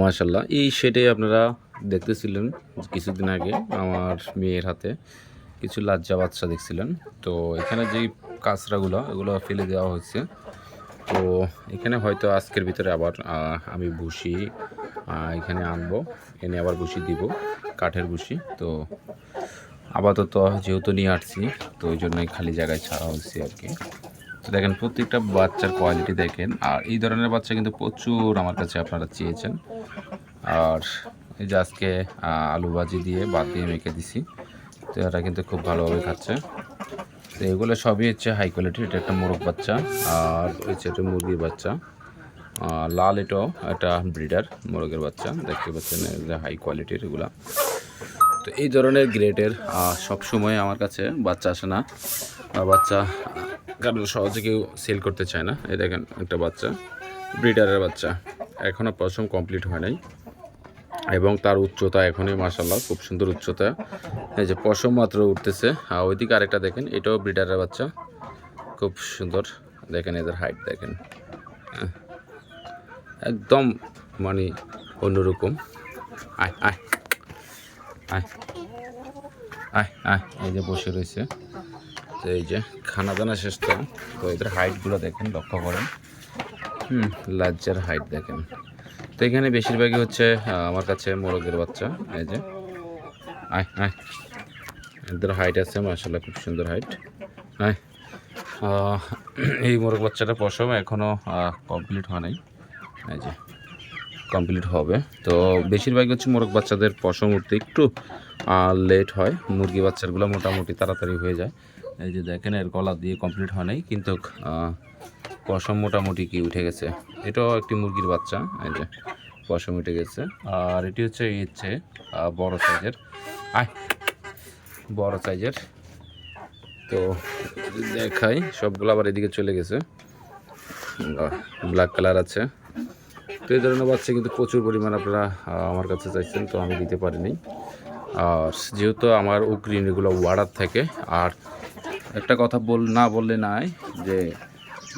মাশাল্লাহ এই শেডে আপনারা দেখতেছিলেন কিছুদিন আগে আমার মেয়ের হাতে কিছু লাজ্জা বাচ্চা দেখছিলেন। তো এখানে যেই কাঁচরাগুলো, এগুলো ফেলে দেওয়া হয়েছে। তো এখানে হয়তো আজকের ভিতরে আবার আমি ভুসি এখানে আনব। এনে আবার ভুসি দিব, কাঠের ভুসি তো আপাতত যেহেতু নিয়ে আসছি, তো ওই জন্যই খালি জায়গায় ছাড়া হয়েছে আর কি। তো দেখেন প্রত্যেকটা বাচ্চার কোয়ালিটি দেখেন। আর এই ধরনের বাচ্চা কিন্তু প্রচুর আমার কাছে আপনারা চেয়েছেন। আর এই যে আজকে আলু ভাজি দিয়ে বাদ দিয়ে মেখে দিছি, তো এরা কিন্তু খুব ভালোভাবে খাচ্ছে। তো এগুলো সবই হচ্ছে হাই কোয়ালিটির এটা একটা মোরগ বাচ্চা, আর হচ্ছে একটা মুরগির বাচ্চা। লাল এটাও একটা ব্রিডার, মোরগের বাচ্চা, দেখতে পাচ্ছেন এগুলো হাই কোয়ালিটির এগুলা। তো এই ধরনের গ্রেডের সবসময় আমার কাছে বাচ্চা আসে না। বাচ্চা কারণ সহজে কেউ সেল করতে চায় না। এই দেখেন একটা বাচ্চা, ব্রিডারের বাচ্চা। এখনও পশম কমপ্লিট হয় নাই। এবং তার উচ্চতা এখনই মাসাল্লাহ খুব সুন্দর উচ্চতা। এই যে পশম মাত্র উঠতেছে। আর ওইদিকে আরেকটা দেখেন, এটাও ব্রিডারের বাচ্চা। খুব সুন্দর। দেখেন এদের হাইট দেখেন। হ্যাঁ। একদম মানে অন্যরকম। আয় আয় আয় আয় আয়, এই যে বসে রয়েছে। তো এই যে খানা দানা শেষ তো। তো এদের হাইটগুলো দেখেন লক্ষ্য করেন। হুম লাজ্জার হাইট দেখেন। তো এখানে বেশিরভাগই হচ্ছে আমার কাছে মোরগের বাচ্চা এই যে। আয় আয়। এদের হাইট আছে মাসাল্লাহ খুব সুন্দর হাইট আহ, এই মোরগ বাচ্চাটা পশম এখনও কমপ্লিট হয় নাই। এই যে কমপ্লিট হবে। তো বেশিরভাগ হচ্ছে মোরগ বাচ্চাদের পশম উঠতে একটু লেট হয়। মুরগি বাচ্চাগুলো মোটামুটি তাড়াতাড়ি হয়ে যায়। এই যে দেখেন এর গলা দিয়ে কমপ্লিট হয় নাই কিন্তু পশম মোটামুটি কি উঠে গেছে। এটাও একটি মুরগির বাচ্চা এই যে পশম উঠে গেছে। আর এটি হচ্ছে আহ, বড় সাইজের আয় বড় সাইজের। তো দেখাই সবগুলো আবার এদিকে চলে গেছে। ব্ল্যাক কালার আছে। তো এই ধরনের বাচ্চা কিন্তু প্রচুর পরিমাণ আপনারা আমার কাছে চাইছেন তো আমি দিতে পারিনি। আর যেহেতু আমার উগ্রিন এগুলো ওয়ার্ডার থাকে আর একটা কথা বল, না বললে নাই যে,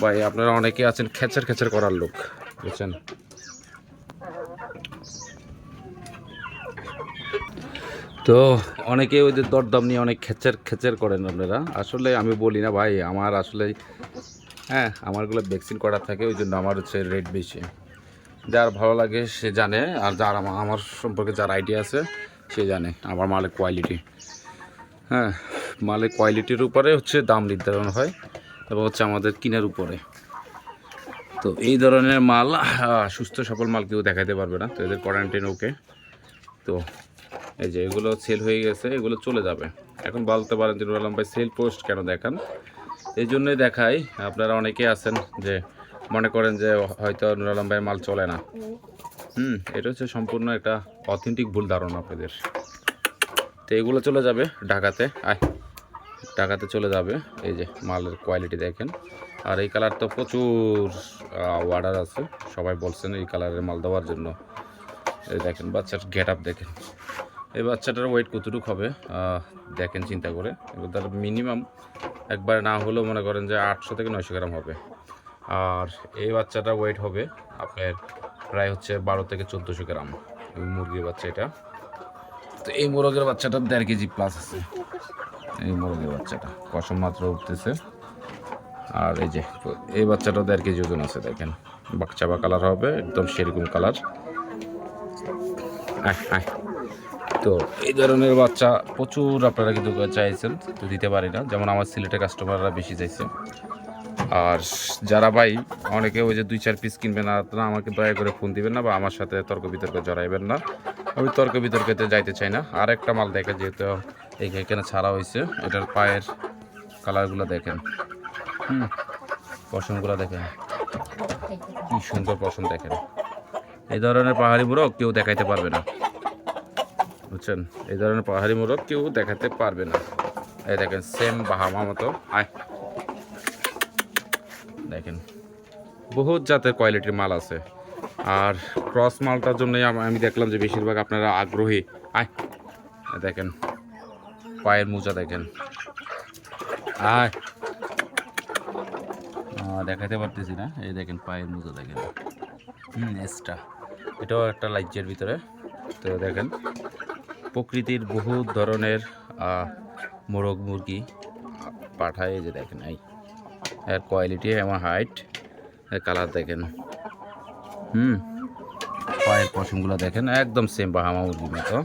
ভাই আপনারা অনেকে আছেন খেচার খেচার করার লোক, বুঝছেন? তো অনেকে ওদের দরদাম নিয়ে অনেক খেচার খেচার করেন আপনারা। আসলে আমি বলি না ভাই, আমার আসলে হ্যাঁ আমারগুলো ভ্যাকসিন করা থাকে, ওই জন্য আমার হচ্ছে রেট বেশি। যার ভালো লাগে সে জানে, আর যার আমা- আমার সম্পর্কে যার আইডিয়া আছে, সে জানে, আমার মালের কোয়ালিটি হ্যাঁ মালের কোয়ালিটির উপরে হচ্ছে দাম নির্ধারণ হয় এবং হচ্ছে আমাদের কিনার উপরে। তো এই ধরনের মাল সুস্থ সফল মাল কেউ দেখাতে পারবে না, তো এদের কোয়ারেন্টাইন ওকে তো এই যে এগুলো সেল হয়ে গেছে, এগুলো চলে যাবে। এখন বলতে পারেন যে নুর আলম ভাই সেল পোস্ট কেন দেখান? এই জন্যই দেখাই, আপনারা অনেকে আছেন যে মনে করেন যে হয়তো নুর আলম ভাইয়ের মাল চলে না। হুম, এটা হচ্ছে সম্পূর্ণ একটা অথেন্টিক ভুল ধারণা আপনাদের। তো এগুলো চলে যাবে ঢাকাতে। আয়। ঢাকাতে চলে যাবে। এই যে মালের কোয়ালিটি দেখেন। আর এই কালার তো প্রচুর অর্ডার আছে। সবাই বলছেন এই কালারের মাল দেওয়ার জন্য। এই দেখেন, বাচ্চার গেট আপ দেখেন। এই বাচ্চাটার ওয়েট কতটুকু হবে? দেখেন চিন্তা করে। এবার তার মিনিমাম একবার না হলেও মনে করেন যে আটশো থেকে নয়শো গ্রাম হবে। আর এই বাচ্চাটার ওয়েট হবে আপনার প্রায় হচ্ছে বারো থেকে চোদ্দোশো গ্রাম। মুরগির বাচ্চা এটা। তো এই মোরগের বাচ্চাটা দেড় কেজি প্লাস আছে। এই মোরগের বাচ্চাটা। কসম মাত্র উঠতেছে। আর এই যে, এই বাচ্চাটাও দেড় কেজি ওজন আছে, দেখেন। বাচ্চাবা কালার হবে, একদম সেরকম কালার। তো এই ধরনের বাচ্চা প্রচুর আপনারা কিন্তু চাইছেন তো দিতে পারি না। যেমন আমার সিলেটের কাস্টমাররা বেশি চাইছে। আর যারা ভাই, অনেকে ওই যে দুই, চার পিস কিনবেন না আপনারা আমাকে দয়া করে ফোন দিবেন না বা আমার সাথে তর্ক বিতর্ক জড়াইবেন না। আমি তর্ক বিতর্কতে যাইতে চাই না। আর একটা মাল দেখে যেহেতু এখানে ছাড়া হয়েছে, এটার পায়ের কালারগুলো দেখেন। হুম, পশমগুলো দেখেন। কি সুন্দর পশম দেখেন। এই ধরনের পাহাড়ি মোরগ কেউ দেখাইতে পারবে না। বুঝছেন? এই ধরনের পাহাড়ি মোরগ কেউ দেখাতে পারবে না। এই দেখেন সেম বাহামা মতো। আয়। দেখেন, বহুত জাতের কোয়ালিটির মাল আছে। আর ক্রস মালটার জন্যই আমি দেখলাম যে বেশিরভাগ আপনারা আগ্রহী। আয়। দেখেন। পায়ের মোজা দেখেন। দেখাতে পারতেছি না। এই দেখেন পায়ের মোজা দেখেন। হুম এটাও একটা লাইজের ভিতরে। তো দেখেন, প্রকৃতির বহু ধরনের মোরগ মুরগি পাঠায় যে দেখেন, এই। এর কোয়ালিটি এবং হাইট এর কালার দেখেন। হুম, পায়ের পশমগুলো দেখেন, একদম সেম বাহামা মুরগির মতো।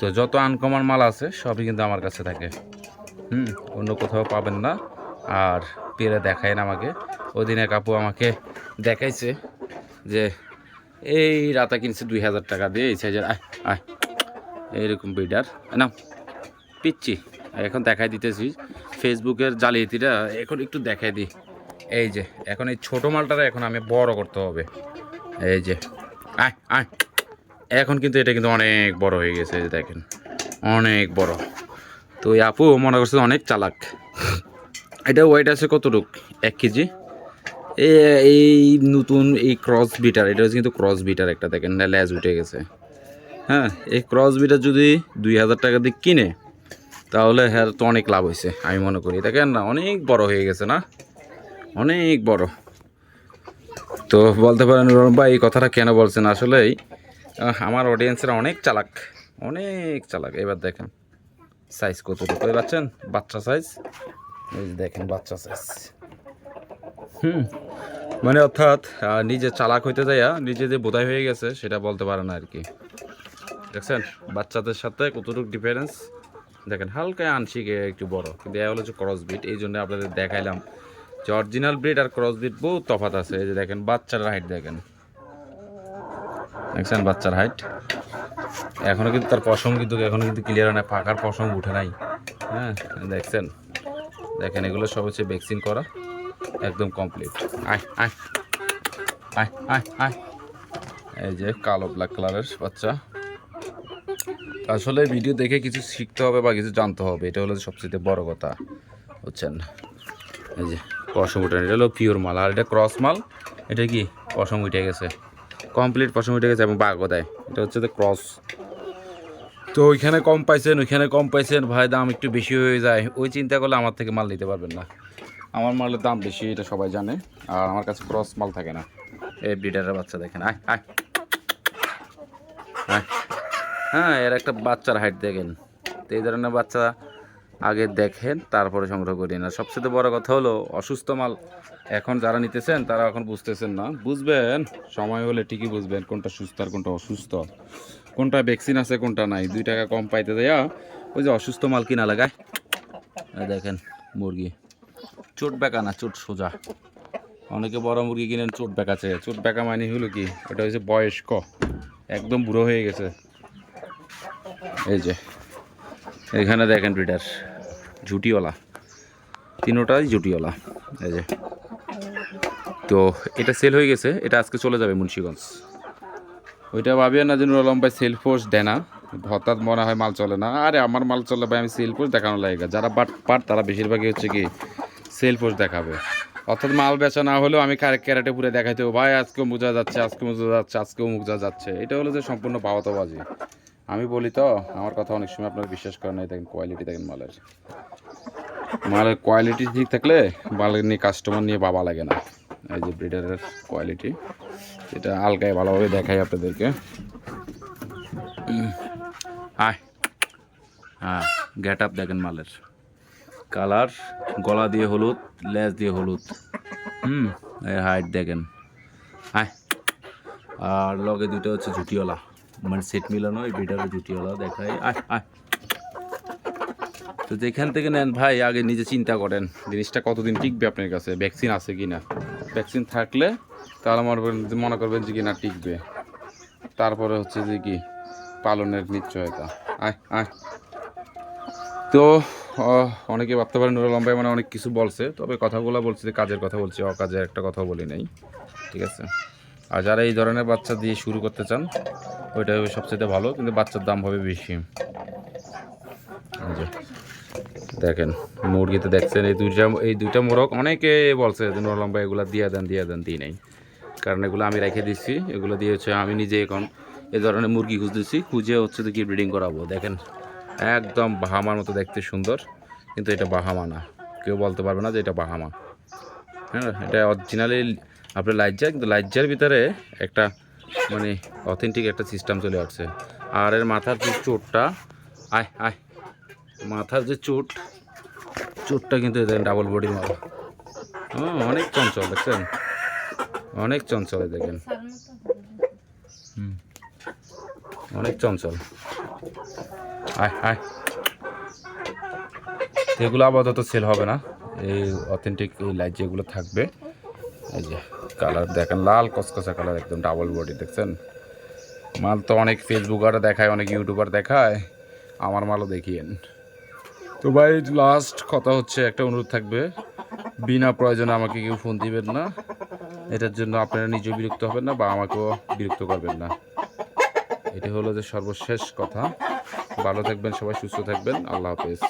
তো যত আনকমন মাল আছে, সবই কিন্তু আমার কাছে থাকে। হুম, অন্য কোথাও পাবেন না। আর পেরে দেখায় না আমাকে। ওই দিন এক আপু আমাকে দেখাইছে যে, এই রাতা কিনছে দুই হাজার টাকা দিয়ে, এই সাইজের আয় আয়। এইরকম বিডার না পিচ্ছি। এখন দেখাই দিতেছি। ফেসবুকের জালিয়াতিটা এখন একটু দেখাই দিই। এই যে, এখন এই ছোটো মালটারে এখন আমি বড় করতে হবে। এই যে, আয় আয়। এখন কিন্তু এটা কিন্তু অনেক বড় হয়ে গেছে দেখেন। অনেক বড়। তো এই আপু, মনে করছে অনেক চালাক। এটা ওয়েট আছে কতটুক? এক কেজি? এই নতুন এই ক্রস বিটার এটা হচ্ছে কিন্তু ক্রস বিটার একটা, দেখেন ল্যাজ উঠে গেছে। হ্যাঁ এই ক্রস বিটার যদি দুই হাজার টাকা দিয়ে কিনে, তাহলে হ্যাঁ তো অনেক লাভ হয়েছে, আমি মনে করি। দেখেন না, অনেক বড় হয়ে গেছে না? অনেক বড়। তো বলতে পারেন রুরম ভাই, এই কথাটা কেন বলছেন? আসলেই আমার অডিয়েন্সেরা অনেক চালাক অনেক চালাক। এবার দেখেন সাইজ কতটুকু পাচ্ছেন? বাচ্চা সাইজ এই দেখেন, বাচ্চা সাইজ হুম মানে অর্থাৎ নিজে চালাক হইতে যাইয়া নিজে যে বোধাই হয়ে গেছে, সেটা বলতে পারে না আর কি। দেখছেন? বাচ্চাদের সাথে কতটুকু ডিফারেন্স দেখেন, হালকা আংশিক একটু বড়, কিন্তু এ হলো যে ক্রস বিট এই জন্য আপনাদের দেখাইলাম যে অরিজিনাল ব্রিড আর ক্রস বিট বহুত তফাৎ আছে। এই যে দেখেন, বাচ্চার হাইট দেখেন। দেখছেন বাচ্চার হাইট এখনও কিন্তু তার পশম কিন্তু এখনও কিন্তু ক্লিয়ার হয় না পাকার পশম উঠে নাই। হ্যাঁ দেখছেন? দেখেন, এগুলো সব হচ্ছে ভ্যাকসিন করা, একদম কমপ্লিট আয় আয় আয় আয় আয়। এই যে কালো ব্ল্যাক কালারের বাচ্চা। আসলে ভিডিও দেখে কিছু শিখতে হবে বা কিছু জানতে হবে, এটা হলো সবচেয়ে বড় কথা, বুঝছেন? এই যে পশম উঠে এটা হলো পিওর মাল, আর এটা ক্রস মাল, এটা কি? পশম উঠে গেছে। কমপ্লিট পশম উঠে গেছে এবং বাঘও দেয়। এটা হচ্ছে ক্রস। তো ওইখানে কম পাইছেন, ওইখানে কম পাইছেন, ভাই, দাম একটু বেশি হয়ে যায়। ওই চিন্তা করলে আমার থেকে মাল নিতে পারবেন না। আমার মালের দাম বেশি, এটা সবাই জানে। আর আমার কাছে ক্রস মাল থাকে না। এই ব্রিডারের বাচ্চা দেখেন। আয় আয়। হ্যাঁ এর একটা বাচ্চার হাইট দেখেন। তো এই ধরনের বাচ্চা আগে দেখেন, তারপরে সংগ্রহ করি। না, সবচেয়ে বড় কথা হলো, অসুস্থ মাল এখন যারা নিতেছেন, তারা এখন বুঝতেছেন না। বুঝবেন, সময় হলে ঠিকই বুঝবেন কোনটা সুস্থ আর কোনটা অসুস্থ। কোনটা ভ্যাকসিন আছে, কোনটা নাই। দুই টাকা কম পাইতে দেয়া, ওই যে অসুস্থ মাল কিনা লাগায়। দেখেন, মুরগি। চোট বেঁকা না, চোট সোজা। অনেকে বড় মুরগি কিনেন, চোট বেকাছে চোট বেঁকা মানে হলো কি ওটা হচ্ছে বয়স্ক। একদম বুড়ো হয়ে গেছে। এই যে, এখানে দেখেন ব্রিডার ঝুটিওয়ালা তিনোটাই ঝুটিওয়ালা এই যে। তো এটা সেল হয়ে গেছে। এটা আজকে চলে যাবে মুন্সিগঞ্জ। ওইটা ভাবিও না যে নুর আলম ভাই সেল ফোর্স দেয় না। হঠাৎ মনে হয় মাল চলে না। আরে আমার মাল চলে ভাই, আমি সেল ফোর্স দেখানো লাগে। যারা বাট পাট, তারা বেশিরভাগই হচ্ছে কি সেল ফোর্স দেখাবে। অর্থাৎ মাল বেচা না হলেও আমি ক্যারে- ক্যারেটে পুরে দেখাইতে ভাই, আজকেও মুজা যাচ্ছে আজকে মুজা যাচ্ছে, আজকেও মুজা যাচ্ছে। এটা হলো যে সম্পূর্ণ পাওয়াতবাজি আমি বলি তো, আমার কথা অনেক সময় আপনারা বিশ্বাস করেন না দেখেন কোয়ালিটি দেখেন মালের। মালের কোয়ালিটি ঠিক থাকলে মালের নিয়ে কাস্টমার নিয়ে বাবা লাগে না। এই যে ব্রিডারের কোয়ালিটি এটা আলগায় ভালোভাবে দেখাই আপনাদেরকে। আয়। হ্যাঁ গেট আপ দেখেন মালের। কালার গলা দিয়ে হলুদ, লেজ দিয়ে হলুদ। হুম, এর হাইট দেখেন। আয়। আর লগে দুটো হচ্ছে ঝুটিওয়ালা মানে সেট মিলানো, এই ব্রিডারের ঝুটিওয়ালা দেখাই। আয় আয়। তো যেখান থেকে নেন ভাই, আগে নিজে চিন্তা করেন, জিনিসটা কতদিন টিকবে আপনার কাছে ভ্যাকসিন আছে কি না ভ্যাকসিন থাকলে তাহলে মনে করবেন মনে করবেন যে কি না টিকবে। তারপরে হচ্ছে যে কি, পালনের নিশ্চয়তা। আয় আয়। তো অনেকে ভাবতে পারেন, নুরুল মানে অনেক কিছু বলছে, তবে কথাগুলো বলছে যে, কাজের কথা বলছে, অকাজের একটা কথা বলি নাই। ঠিক আছে? আর যারা এই ধরনের বাচ্চা দিয়ে শুরু করতে চান ওইটা হবে সবচেয়ে ভালো, কিন্তু বাচ্চার দাম হবে বেশি। দেখেন, মুরগিতে দেখছেন, এই দুইটা এই দুইটা মোরগ অনেকে বলছে যে লম্বা, এগুলো দিয়ে দেন দিয়ে দেন, দিই নাই। কারণ এগুলো আমি রেখে দিচ্ছি এগুলো দিয়ে হচ্ছে আমি নিজে এখন এই ধরনের মুরগি খুঁজতেছি, খুঁজে হচ্ছে তো কি ব্রিডিং করাবো। দেখেন, একদম বাহামার মতো দেখতে সুন্দর, কিন্তু এটা বাহামা না। কেউ বলতে পারবে না যে এটা বাহামা। হ্যাঁ এটা অরিজিনালি আপনার লাইজ্জা, কিন্তু লাইজ্জার ভিতরে একটা মানে অথেন্টিক একটা সিস্টেম চলে আসছে। আর এর মাথার যে চোটটা, আয় আয় মাথার যে চোট, চোটটা কিন্তু দেখেন ডাবল বডি মারা হ্যাঁ অনেক চঞ্চল, দেখছেন? অনেক চঞ্চল দেখেন। হুম, অনেক চঞ্চল। আয় আয়। এগুলো আপাতত সেল হবে না। এই অথেন্টিক এই লাইট যেগুলো থাকবে, এই যে কালার দেখেন, লাল কসকসা কালার একদম ডাবল বডি দেখছেন? মাল তো অনেক ফেসবুকার দেখায়, অনেক ইউটিউবার দেখায়। আমার মালও দেখিয়েন। তো ভাই লাস্ট কথা হচ্ছে, একটা অনুরোধ থাকবে। বিনা প্রয়োজনে আমাকে কেউ ফোন দিবেন না। এটার জন্য আপনারা নিজেও বিরক্ত হবেন না বা আমাকেও বিরক্ত করবেন না। এটি হলো যে সর্বশেষ কথা। ভালো থাকবেন, সবাই সুস্থ থাকবেন। আল্লাহ হাফেজ।